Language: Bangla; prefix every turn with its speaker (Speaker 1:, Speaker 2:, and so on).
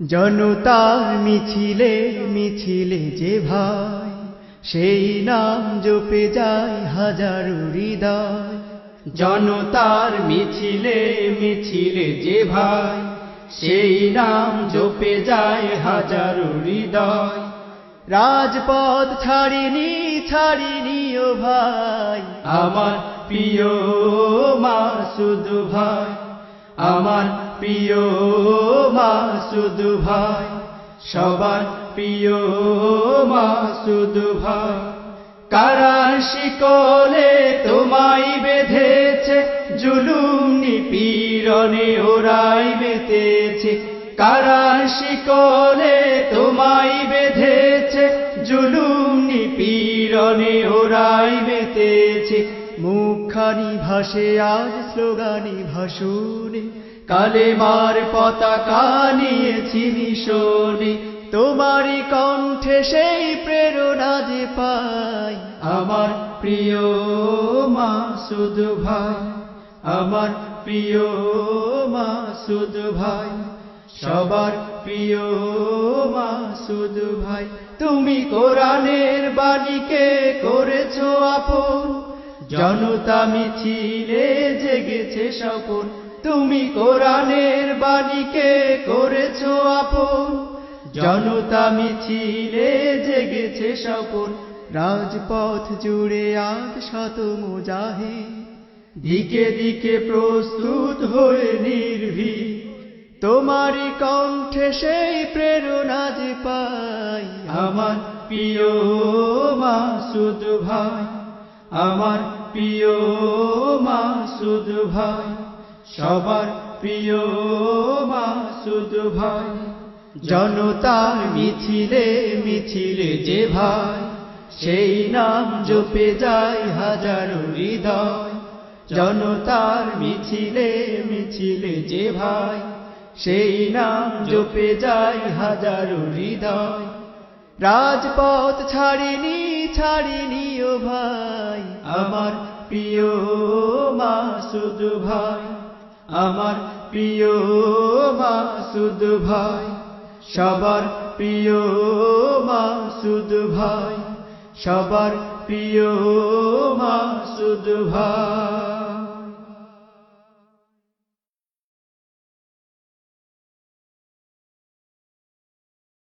Speaker 1: জনতার মিছিলে মিছিলে যে ভাই, সেই নাম জপে যায় হাজারো হৃদয়।
Speaker 2: জনতার মিছিলে মিছিলে যে ভাই, সেই নাম জপে যায় হাজারো হৃদয়।
Speaker 1: রাজপথ ছাড়িনি ছাড়িনি ও ভাই,
Speaker 2: আমার প্রিয় মাসুদ ভাই। আমার প্রিয় মাসুদ ভাই। সবার প্রিয় মাসুদ ভাই। কারার শিকলে তোমায় বেঁধেছে, জুলুম নিপীড়নে ওরাই মেতেছে কারার শিকলে তোমায় বেঁধেছে, জুলুম নিপীড়নে ওরাই মেতেছে
Speaker 1: মুখখানি ভাসে, আজ স্লোগানি ভাসুনে
Speaker 2: কালেমার পতাকা নিয়েছি মিশনে।
Speaker 1: তোমারই কণ্ঠে সেই প্রেরণা যে পাই।
Speaker 2: আমার প্রিয় মাসুদ ভাই, আমার প্রিয় মাসুদ ভাই, সবার প্রিয় মাসুদ ভাই। তুমি কোরআনের বাণীকে করেছ আপন জনতা মিছিলে জেগেছে স্বপন। তুমি কোরআনের বাণীকে করেছ আপন? জনতা মিছিলে জেগেছে স্বপন।
Speaker 1: রাজপথ জুড়ে আজ শত মুজাহি
Speaker 2: দিকে দিকে প্রস্তুত হয়ে নির্ভীক।
Speaker 1: তোমারই কণ্ঠে সেই প্রেরণা যে পাই।
Speaker 2: আমার প্রিয় মাসুদ ভাই আমার প্রিয় মাসুদ ভাই, সবার প্রিয় মাসুদ ভাই, জনতার মিছিলে মিছিলে যে ভাই, সেই নাম জপে যায় হাজারো হৃদয়, জনতার মিছিলে মিছিলে যে ভাই, সেই নাম জপে যায় হাজারো হৃদয়,
Speaker 1: রাজপথ ছাড়িনি ছাড়িনি ও ভাই।
Speaker 2: আমার প্রিয় মা, শুধু ভাই। আমার প্রিয় মা, শুধু ভাই। সবার প্রিয় মা, শুধু ভাই। সবার প্রিয় মা, শুধু ভাই।